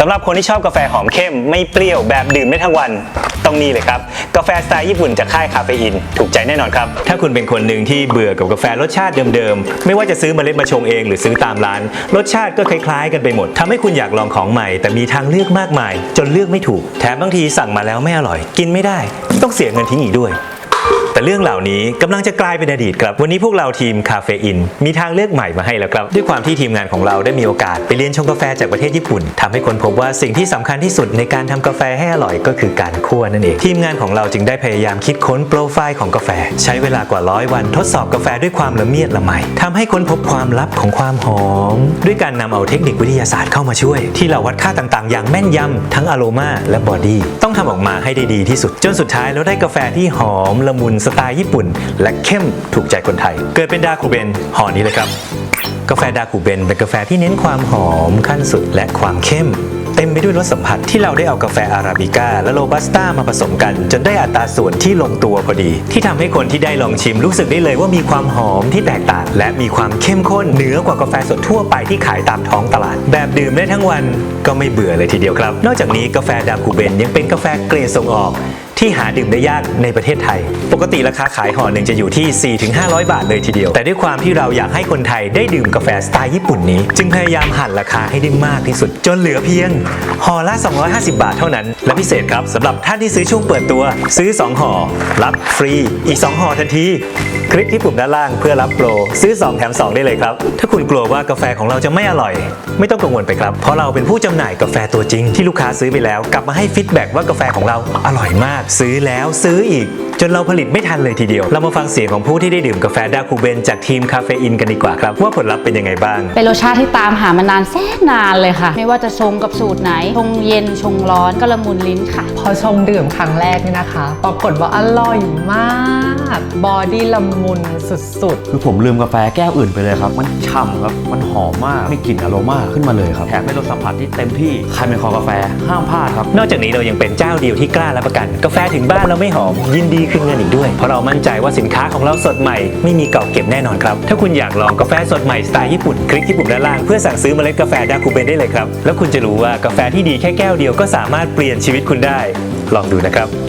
สำหรับคนที่ชอบกาแฟหอมเข้มไม่เปรี้ยวแบบดื่มได้ทั้งวันต้องนี่เลยครับ กาแฟสไตล์ญี่ปุ่นจากค่ายคาเฟอีนถูกใจแน่นอนครับ ถ้าคุณเป็นคนหนึ่งที่เบื่อกับกาแฟรสชาติเดิมๆ ไม่ว่าจะซื้อเมล็ดมาชงเองหรือซื้อตามร้าน รสชาติก็คล้ายๆ กันไปหมดทำให้คุณอยากลองของใหม่ แต่มีทางเลือกมากมาย จนเลือกไม่ถูก แถมบางทีสั่งมาแล้วไม่อร่อย กินไม่ได้ ต้องเสียเงินทิ้งอีกด้วย แต่เรื่องเหล่านี้กำลังจะกลายเป็นอดีตครับ วันนี้พวกเราทีมคาเฟอีนมีทางเลือกใหม่มาให้แล้วครับ ด้วยความที่ทีมงานของเราได้มีโอกาสไปเรียนชงกาแฟจากประเทศญี่ปุ่นทำให้คนพบว่าสิ่งที่สำคัญที่สุดในการทำกาแฟให้อร่อยก็คือการคั่วนั่นเอง ทีมงานของเราจึงได้พยายามคิดค้นโปรไฟล์ของกาแฟ ใช้เวลากว่าร้อยวันทดสอบกาแฟด้วยความละเมียดละไมทำให้ค้นพบความลับของความหอม ด้วยการนำเอาเทคนิควิทยาศาสตร์เข้ามาช่วย ที่เราวัดค่าต่างๆ อย่างแม่นยำทั้งอโรมาและบอดี้ต้องทำออกมาให้ได้ดีที่สุด จนสุดท้ายเราได้กาแฟที่หอมละมุนสไตล์ญี่ปุ่น และเข้มถูกใจคนไทย เกิดเป็นดาคูเบนห่อนี้เลยครับ กาแฟดาคูเบนเป็นกาแฟที่เน้นความหอมขั้นสุดและความเข้มเต็มไปด้วยรสสัมผัสที่เราได้เอากาแฟอาราบิก้าและโรบัสต้ามาผสมกัน จนได้อัตราส่วนที่ลงตัวพอดี ที่ทำให้คนที่ได้ลองชิมรู้สึกได้เลยว่ามีความหอมที่แตกต่าง และมีความเข้มข้นเหนือกว่ากาแฟสดทั่วไปที่ขายตามท้องตลาด แบบดื่มได้ทั้งวันก็ไม่เบื่อเลยทีเดียวครับ นอกจากนี้กาแฟดาคูเบนยังเป็นกาแฟเกรดส่งออก ที่หาดื่มได้ยากในประเทศไทย ปกติราคาขายห่อหนึ่งจะอยู่ที่ 4-500 บาทเลยทีเดียว แต่ด้วยความที่เราอยากให้คนไทยได้ดื่มกาแฟสไตล์ญี่ปุ่นนี้ จึงพยายามหั่นราคาให้ได้มากที่สุด จนเหลือเพียงห่อละ 250 บาทเท่านั้น และพิเศษครับสำหรับท่านที่ซื้อช่วงเปิดตัว ซื้อ 2ห่อรับฟรีอีก 2ห่อทันที คลิกที่ปุ่มด้านล่างเพื่อรับโปรซื้อ 2 แถม 2 ได้เลยครับ ถ้าคุณกลัวว่ากาแฟของเราจะไม่อร่อย ไม่ต้องกังวลไปครับ เพราะเราเป็นผู้จำหน่ายกาแฟตัวจริงที่ลูกค้าซื้อไปแล้ว กลับมาให้ฟีดแบ็กว่ากาแฟของเราอร่อยมากซื้อแล้วซื้ออีก จนเราผลิตไม่ทันเลยทีเดียว เรามาฟังเสียงของผู้ที่ได้ดื่มกาแฟดาคูเบนจากทีมคาเฟอีนกันดีกว่าครับ ว่าผลลัพธ์เป็นยังไงบ้าง เป็นรสชาติที่ตามหามานานแสนนานเลยค่ะ ไม่ว่าจะชงกับสูตรไหน ชงเย็นชงร้อนก็ละมุนลิ้นค่ะ พอชงดื่มครั้งแรกนี่นะคะ ปรากฏว่าอร่อยมากบอดี้ละมุนสุดคือผมลืมกาแฟแก้วอื่นไปเลยครับ มันฉ่ำครับ มันหอมมากมีกลิ่นอโรมาขึ้นมาเลยครับ แถมเป็นรสสัมผัสที่เต็มที่ ใครเป็นคอกาแฟห้ามพลาดครับ นอกจากนี้เรายังเป็นเจ้าเดียวที่กล้ารับประกัน กาแฟถึงบ้านเราไม่หอม ยินดีขึ้นเงินอีกด้วย เพราะเรามั่นใจว่าสินค้าของเราสดใหม่ไม่มีเก่าเก็บแน่นอนครับ ถ้าคุณอยากลองกาแฟสดใหม่สไตล์ญี่ปุ่นคลิกที่ปุ่มด้านล่างเพื่อสั่งซื้อเมล็ดกาแฟดาคูเบนได้เลยครับ แล้วคุณจะรู้ว่ากาแฟที่ดีแค่แก้วเดียวก็สามารถเปลี่ยนชีวิตคุณได้ ลองดูนะครับ